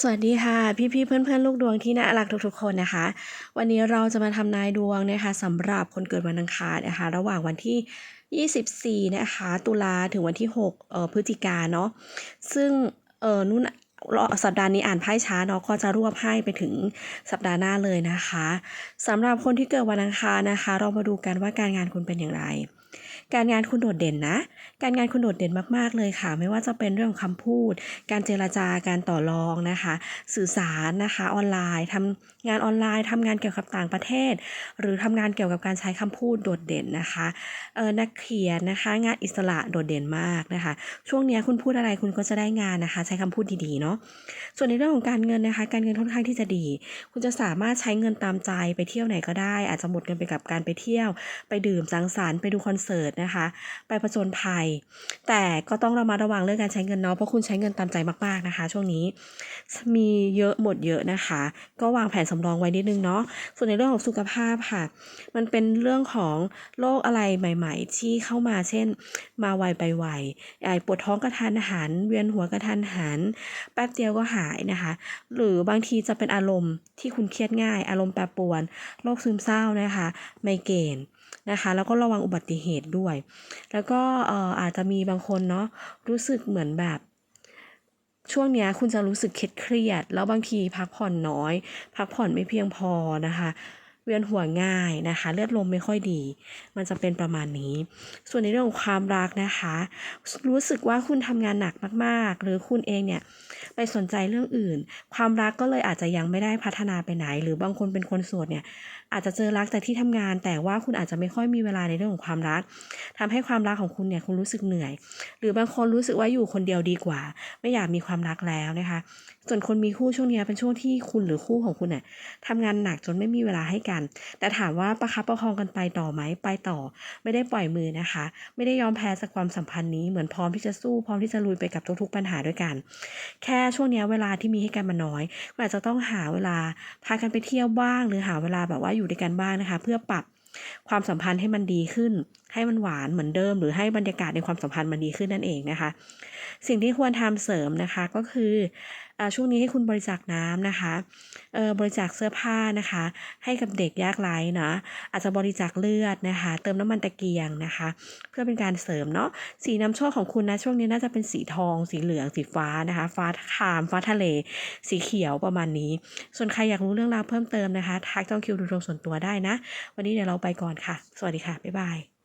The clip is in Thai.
สวัสดีค่ะ พี่ๆเพื่อนๆ ลูกดวงที่น่ารักทุกๆคนนะคะ วันนี้เราจะมาทำนายดวงนะคะสำหรับคนเกิดวันอังคารนะคะ ระหว่างวันที่ 24 นะคะ ตุลาถึงวันที่6เอ่อพฤศจิกาเนาะซึ่งเอ่อนุ่นสัปดาห์นี้อ่านไพ่ช้าเนาะก็จะรวบให้ไปถึงสัปดาห์หน้าเลยนะคะสำหรับคนที่เกิดวันอังคารนะคะ เรามาดูกันว่าการงานคุณเป็นอย่างไร การงานคุณโดดเด่นนะ การงานคุณโดดเด่นมากๆเลยค่ะ ไม่ว่าจะเป็นเรื่องของคำพูด การเจรจาการต่อรองนะคะ สื่อสารนะคะออนไลน์ทำงานออนไลน์ทำงานเกี่ยวกับต่างประเทศ หรือทำงานเกี่ยวกับการใช้คำพูดโดดเด่นนะคะเออนักเขียนนะคะงานอิสระโดดเด่นมากนะคะ ช่วงนี้คุณพูดอะไรคุณก็จะได้งานนะคะ ใช้คำพูดดีๆเนาะส่วนในเรื่องของการเงินนะคะ การเงินค่อนข้างที่จะดี คุณจะสามารถใช้เงินตามใจไปเที่ยวไหนก็ได้ อาจจะหมดเงินไปกับการไปเที่ยว ไปดื่มสังสรรค์ไปดูคอนเสิร์ตนะคะ ไปผจญภัย แต่ก็ต้องระมัดระวังเรื่องการใช้เงินเนาะเพราะคุณใช้เงินตามใจมากๆนะคะ ช่วงนี้มีเยอะหมดเยอะนะคะ ก็วางแผนสำรองไว้นิดนึงเนาะส่วนในเรื่องของสุขภาพค่ะ มันเป็นเรื่องของโรคอะไรใหม่ ๆ ที่เข้ามาเช่น มาไวไปไวไอปวดท้องกระทันหันเวียนหัวกระทันหันแป๊บเดียวก็หายนะคะ หรือบางทีจะเป็นอารมณ์ที่คุณเครียดง่าย อารมณ์แปรปรวน โรคซึมเศร้านะคะ ไมเกรน นะคะแล้วก็ระวังอุบัติเหตุด้วย แล้วก็เอ่ออาจจะมีบางคนเนาะรู้สึกเหมือนแบบ ช่วงเนี้ยคุณจะรู้สึกเครียดเครียด แล้วบางทีพักผ่อนน้อย พักผ่อนไม่เพียงพอนะคะ เวียนหัวง่ายนะคะ เลือดลมไม่ค่อยดี มันจะเป็นประมาณนี้ ส่วนในเรื่องของความรักนะคะ รู้สึกว่าคุณทำงานหนักมาก ๆ หรือคุณเองเนี่ยไปสนใจเรื่องอื่น ความรักก็เลยอาจจะยังไม่ได้พัฒนาไปไหน หรือบางคนเป็นคนโสดเนี่ยอาจจะเจอรักจากที่ทำงาน แต่ว่าคุณอาจจะไม่ค่อยมีเวลาในเรื่องของความรักทำให้ความรักของคุณเนี่ยคุณรู้สึกเหนื่อย หรือบางคนรู้สึกว่าอยู่คนเดียวดีกว่า ไม่อยากมีความรักแล้วนะคะ ส่วนคนมีคู่ช่วงนี้เป็นช่วงที่คุณหรือคู่ของคุณเนี่ยทำงานหนักจนไม่มีเวลาให้กันแต่ถามว่าประคับประคองกันไปต่อไหมไปต่อ ไม่ได้ปล่อยมือนะคะ ไม่ได้ยอมแพ้จากความสัมพันธ์นี้เหมือนพร้อมที่จะสู้พร้อมที่จะลุยไปกับทุกๆปัญหาด้วยกัน แค่ช่วงนี้เวลาที่มีให้กันมันน้อยคุณอาจจะต้องหาเวลาพากันไปเที่ยวบ้าง หรือหาเวลาแบบว่าอยู่ด้วยกันบ้างนะคะ เพื่อปรับความสัมพันธ์ให้มันดีขึ้น ให้มันหวานเหมือนเดิม หรือให้บรรยากาศในความสัมพันธ์มันดีขึ้นนั่นเองนะคะ สิ่งที่ควรทำเสริมนะคะก็คือ ช่วงนี้ให้คุณบริจาคน้ำนะคะเออบริจาคเสื้อผ้านะคะ ให้กับเด็กยากไร้นะอาจจะบริจาคเลือดนะคะ เติมน้ำมันตะเกียงนะคะ เพื่อเป็นการเสริมเนาะสีน้ำโชคของคุณนะช่วงนี้น่าจะเป็นสีทอง สีเหลืองสีฟ้านะคะ ฟ้าคาม ฟ้าทะเล สีเขียวประมาณนี้ ส่วนใครอยากรู้เรื่องราวเพิ่มเติมนะคะทักจองคิวดูดวงส่วนตัวได้นะ วันนี้เดี๋ยวเราไปก่อนค่ะ สวัสดีค่ะบ๊ายบาย